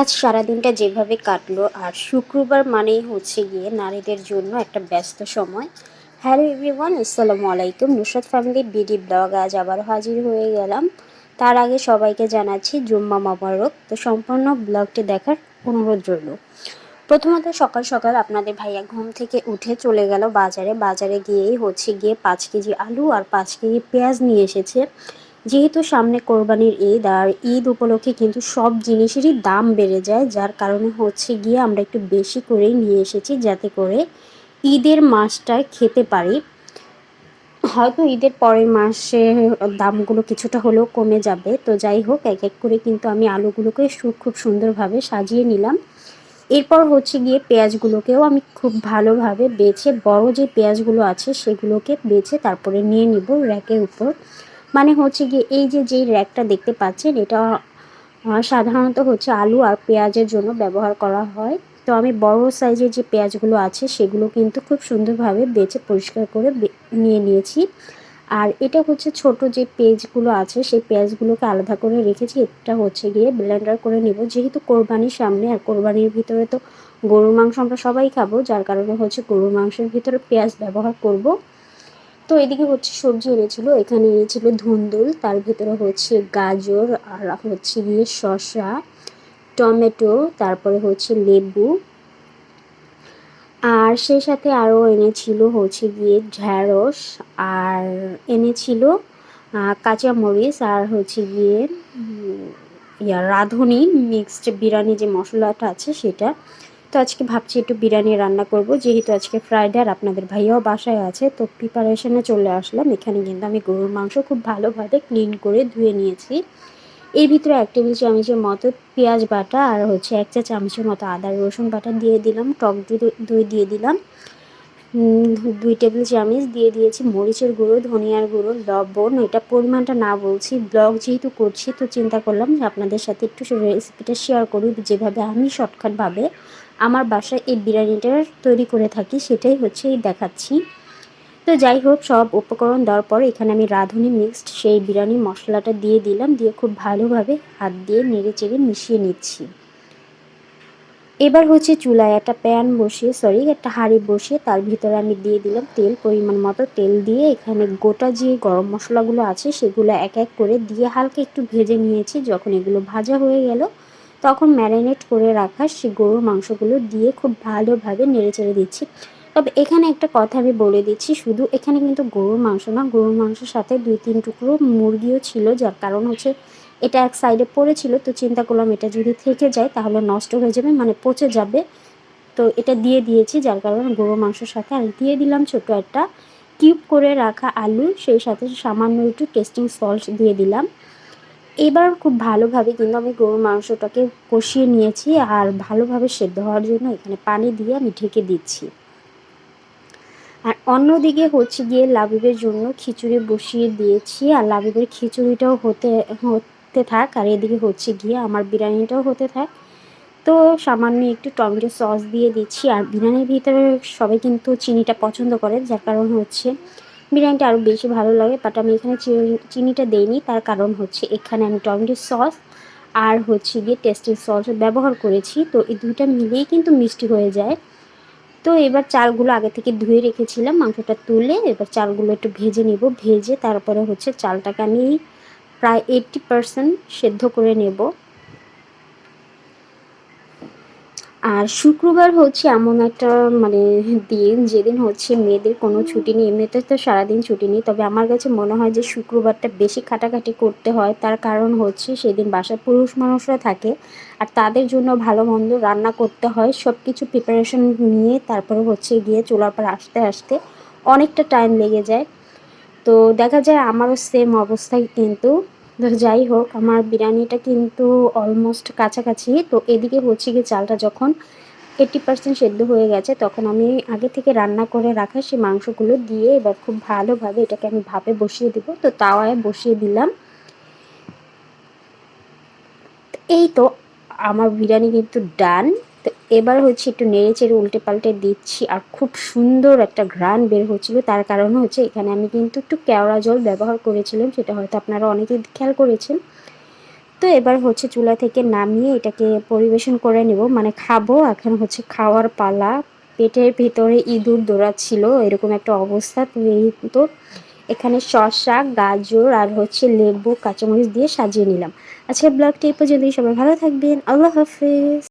আজ সারাদিনটা যেভাবে কাটলো, আর শুক্রবার মানেই হচ্ছে গিয়ে নারীদের জন্য একটা ব্যস্ত সময়। হ্যালো এভরিওয়ান, আসসালামু আলাইকুম। নুসরাত ফ্যামিলির বিডি ব্লগ আজ আবার হাজির হয়ে গেলাম। তার আগে সবাইকে জানাচ্ছি জুম্মা মাবারক। তো সম্পূর্ণ ব্লগটি দেখার অনুরোধ রইল। প্রথমত সকাল সকাল আপনাদের ভাইয়া ঘুম থেকে উঠে চলে গেল বাজারে। বাজারে গিয়েই হচ্ছে গিয়ে পাঁচ কেজি আলু আর পাঁচ কেজি পেঁয়াজ নিয়ে এসেছে। যেহেতু সামনে কোরবানির ঈদ, আর ঈদ উপলক্ষে কিন্তু সব জিনিসেরই দাম বেড়ে যায়, যার কারণে হচ্ছে গিয়ে আমরা একটু বেশি করেই নিয়ে এসেছি যাতে করে ঈদের মাসটায় খেতে পারি। হয়তো ঈদের পরের মাসে দামগুলো কিছুটা হলেও কমে যাবে। তো যাই হোক, এক এক করে কিন্তু আমি আলুগুলোকে খুব সুন্দরভাবে সাজিয়ে নিলাম। এরপর হচ্ছে গিয়ে পেঁয়াজগুলোকেও আমি খুব ভালোভাবে বেছে, বড় যে পেঁয়াজগুলো আছে সেগুলোকে বেছে তারপরে নিয়ে নিব র্যাকের উপর। মানে হচ্ছে গিয়ে এই যে, যেই র্যাকটা দেখতে পাচ্ছেন, এটা সাধারণত হচ্ছে আলু আর পেঁয়াজের জন্য ব্যবহার করা হয়। তো আমি বড় সাইজের যে পেঁয়াজগুলো আছে, সেগুলো কিন্তু খুব সুন্দরভাবে বেছে পরিষ্কার করে নিয়ে নিয়েছি। আর এটা হচ্ছে ছোট যে পেজগুলো আছে, সেই পেঁয়াজগুলোকে আলাদা করে রেখেছি। এটা হচ্ছে গিয়ে ব্লেন্ডার করে নেব। যেহেতু কোরবানির সামনে, আর কোরবানির ভিতরে তো গরুর মাংস আমরা সবাই খাব, যার কারণে হচ্ছে গরুর মাংসের ভিতরে পেঁয়াজ ব্যবহার করব। তো এদিকে হচ্ছে সবজি এনেছিল, এখানে এনেছিল ধুন্দুল, তার ভিতরে হচ্ছে গাজর, আর হচ্ছে গিয়ে শসা, টমেটো, তারপরে হচ্ছে লেবু। আর সেই সাথে আরও এনেছিল হচ্ছে গিয়ে ঢ্যাঁড়স, আর এনেছিল কাঁচামরিচ, আর হচ্ছে গিয়ে ইয়া রাঁধুনি মিক্সড বিরিয়ানি যে মশলাটা আছে সেটা। তো আজকে ভাবছি একটু বিরিয়ানি রান্না করব। যেহেতু আজকে ফ্রাইডে আর আপনাদের ভাইয়াও বাসায় আছে, তো প্রিপারেশনে চলে আসলাম। এখানে কিন্তু আমি গরুর মাংস খুব ভালোভাবে ক্লিন করে ধুয়ে নিয়েছি। এর ভিতরে এক টেবিল চামচের মতো পেঁয়াজ বাটা আর হচ্ছে এক চা চামচের মতো আদা, রসুন বাটা দিয়ে দিলাম। টক দই দিয়ে দিলাম। দুই টেবিল চামচ দিয়ে দিয়েছি মরিচের গুঁড়ো, ধনিয়ার গুঁড়ো, লবণ। এটা পরিমাণটা না বলছি, ব্লগ যেহেতু করছি, তো চিন্তা করলাম যে আপনাদের সাথে একটু রেসিপিটা শেয়ার করি যেভাবে আমি শর্টকাটভাবে আমার বাসায় এই বিরিয়ানিটা তৈরি করে থাকি, সেটাই হচ্ছে দেখাচ্ছি। তো যাই হোক, সব উপকরণ দেওয়ার পর এখানে আমি রাঁধুনি মিক্সড সেই বিরিয়ানি মশলাটা দিয়ে দিলাম, দিয়ে খুব ভালোভাবে হাত দিয়ে নেড়ে চেড়ে মিশিয়ে নিচ্ছি। এবার হচ্ছে চুলায় একটা প্যান বসিয়ে সরি একটা হাঁড়ি বসিয়ে তার ভিতরে আমি দিয়ে দিলাম তেল, পরিমাণ মতো তেল দিয়ে এখানে গোটা যে গরম মশলাগুলো আছে সেগুলো এক এক করে দিয়ে হালকা একটু ভেজে নিয়েছি, যখন এগুলো ভাজা হয়ে গেল তখন ম্যারিনেট করে রাখা সেই গরুর মাংসগুলো দিয়ে খুব ভালোভাবে নেড়ে চেড়ে দিচ্ছি। তবে এখানে একটা কথা আমি বলে দিচ্ছি, শুধু এখানে কিন্তু গরুর মাংস না, গরুর মাংসের সাথে দুই তিন টুকরো মুরগিও ছিল, যার কারণ হচ্ছে এটা এক সাইডে পড়েছিল, তো চিন্তা করলাম এটা যদি থেকে যায় তাহলে নষ্ট হয়ে যাবে মানে পচে যাবে। তো এটা দিয়ে দিয়েছি, যার কারণে গরুর মাংসের সাথে আর দিয়ে দিলাম ছোট একটা কিউব করে রাখা আলু, সেই সাথে সামান্য একটু টেস্টিং সল্ট দিয়ে দিলাম। এবার খুব ভালোভাবে কিন্তু আমি গরুর মাংসটাকে কষিয়ে নিয়েছি আর ভালোভাবে সেদ্ধ হওয়ার জন্য এখানে পানি দিয়ে আমি ঢেকে দিচ্ছি। আর অন্যদিকে হচ্ছে গিয়ে লাবিবের জন্য খিচুড়ি বসিয়ে দিয়েছি আর লাবিবের খিচুড়িটাও হতে হতে থাক আর এদিকে হচ্ছে গিয়ে আমার বিরিয়ানিটাও হতে থাক। তো সামান্য একটু টমেটো সস দিয়ে দিচ্ছি আর বিরিয়ানির ভিতরে সবাই কিন্তু চিনিটা পছন্দ করে, যার কারণ হচ্ছে বিরিয়ানিটা আরও বেশি ভালো লাগে বাট আমি এখানে চিনিটা দেইনি। তার কারণ হচ্ছে এখানে আমি টমেটো সস আর হচ্ছে গিয়ে টেস্টের সস ব্যবহার করেছি। তো এই দুইটা মিলেই কিন্তু মিষ্টি হয়ে যায়। তো এবার চালগুলো আগে থেকে ধুয়ে রেখেছিলাম, মাংসটা তুলে এবার চালগুলো একটু ভেজে নিব। ভেজে তারপরে হচ্ছে চালটাকে আমি প্রায় এইটটি পারসেন্ট সেদ্ধ করে নেব। আর শুক্রবার হচ্ছে এমন একটা মানে দিন, যেদিন হচ্ছে মেয়েদের কোনো ছুটি নেই। এমনিতে তো সারাদিন ছুটি নেই, তবে আমার কাছে মনে হয় যে শুক্রবারটা বেশি খাটাখাটি করতে হয়। তার কারণ হচ্ছে সেদিন বাসায় পুরুষ মানুষরা থাকে আর তাদের জন্য ভালো মন্দ রান্না করতে হয়। সব কিছু প্রিপারেশন নিয়ে তারপরে হচ্ছে গিয়ে চুলার পর আসতে আসতে অনেকটা টাইম লেগে যায়। তো দেখা যায় আমারও সেম অবস্থায় কিন্তু যাই হোক, আমার বিরিয়ানিটা কিন্তু অলমোস্ট কাছাকাছি। তো এদিকে হচ্ছে গিয়ে চালটা যখন এইটি পার্সেন্ট সেদ্ধ হয়ে গেছে, তখন আমি আগে থেকে রান্না করে রাখা সেই মাংসগুলো দিয়ে এবার খুব ভালোভাবে এটাকে আমি ভাপে বসিয়ে দিব। তো তাওয়ায় বসিয়ে দিলাম। এই তো, আমার বিরিয়ানি কিন্তু ডান এবার হচ্ছে একটু নেড়ে চেড়ে উল্টে পাল্টে দিচ্ছি আর খুব সুন্দর একটা ঘ্রাণ বের হচ্ছিল। তার কারণ হচ্ছে এখানে আমি কিন্তু একটু কেওড়া জল ব্যবহার করেছিলাম, সেটা হয়তো আপনারা অনেকেই খেয়াল করেছেন। তো এবার হচ্ছে চুলা থেকে নামিয়ে এটাকে পরিবেশন করে নেব। মানে খাব, এখন হচ্ছে খাওয়ার পালা। পেটের ভিতরে ইঁদুর দৌড়াচ্ছিল, এরকম একটা অবস্থা। তো এখানে শসা, গাজর আর হচ্ছে লেবু, কাঁচামরিচ দিয়ে সাজিয়ে নিলাম। আচ্ছা ব্লগটি এই পর্যন্তই। সবাই ভালো থাকবেন। আল্লাহ হাফিজ।